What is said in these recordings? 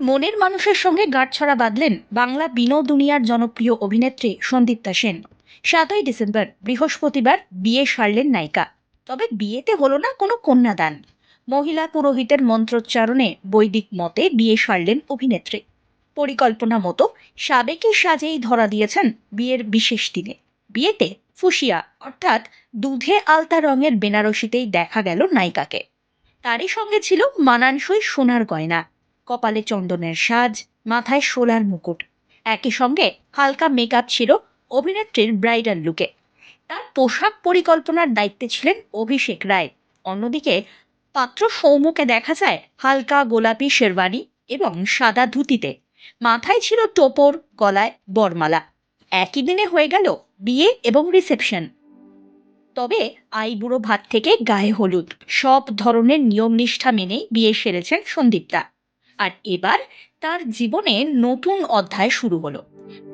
মনের মানুষের সঙ্গে গাঁটছড়া বাঁধলেন বাংলা বিনোদুনিয়ার জনপ্রিয় অভিনেত্রী সন্দীপ্তা সেন। সাতই ডিসেম্বর, বৃহস্পতিবার বিয়ে সারলেন নায়িকা। তবে বিয়েতে হলো না কোনো কন্যাদান। মহিলা পুরোহিতের মন্ত্রোচ্চারণে বৈদিক মতে বিয়ে সারলেন অভিনেত্রী। পরিকল্পনা মতো সাবেকি সাজেই ধরা দিয়েছেন বিয়ের বিশেষ দিনে। বিয়েতে ফুসিয়া, অর্থাৎ দুধে আলতা রঙের বেনারসিতেই দেখা গেল নায়িকাকে। তারই সঙ্গে ছিল মানানসই সোনার গয়না। কপালে চন্দনের সাজ, মাথায় শোলার মুকুট। একই সঙ্গে হালকা মেকআপ ছিল অভিনেত্রীর ব্রাইডাল লুকে তার পোশাক পরিকল্পনার দায়িত্বে ছিলেন অভিষেক রায়। অন্যদিকে পাত্র সৌম্যকে দেখা যায় হালকা গোলাপি শেরওয়ানি এবং সাদা ধুতিতে। মাথায় ছিল টোপর, গলায় বরমালা। একই দিনে হয়ে গেল বিয়ে এবং রিসেপশন তবে আইবুড়ো ভাত থেকে গায়ে হলুদ। সব ধরনের নিয়ম নিষ্ঠা মেনেই বিয়ে সেরেছেন সন্দীপতা আর এবার তার জীবনে নতুন অধ্যায় শুরু হলো।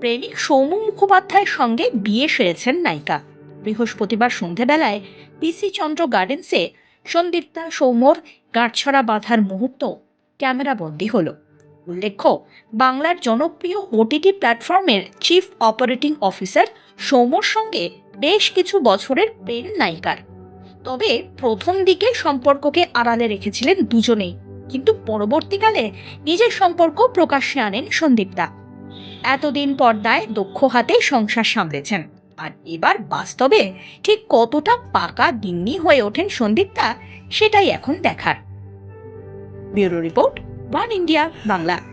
প্রেমিক সৌম্য মুখোপাধ্যায়ের সঙ্গে বিয়ে সেরেছেন নায়িকা। বৃহস্পতিবার সন্ধেবেলায় পিসি চন্দ্র গার্ডেন্সে সন্দীপ্তা সৌম্যর গাঁটছড়া বাঁধার মুহূর্ত ক্যামেরাবন্দি হলো। উল্লেখ্য, বাংলার জনপ্রিয় ওটিটি প্ল্যাটফর্মের চিফ অপারেটিং অফিসার সৌম্যর সঙ্গে বেশ কিছু বছরের প্রেম নায়িকার। তবে প্রথম দিকে সম্পর্ককে আড়ালে রেখেছিলেন দুজনেই। কিন্তু পরবর্তীকালে নিজের সম্পর্ক প্রকাশ্যে আনেন সন্দীপদা। এতদিন পর্দায় দক্ষ হাতে সংসার সামলেছেন। আর এবার বাস্তবে ঠিক কতটা পাকা দিন্নি হয়ে ওঠেন সন্দীপদা, সেটাই এখন দেখার। Bureau report, one India, Bangla.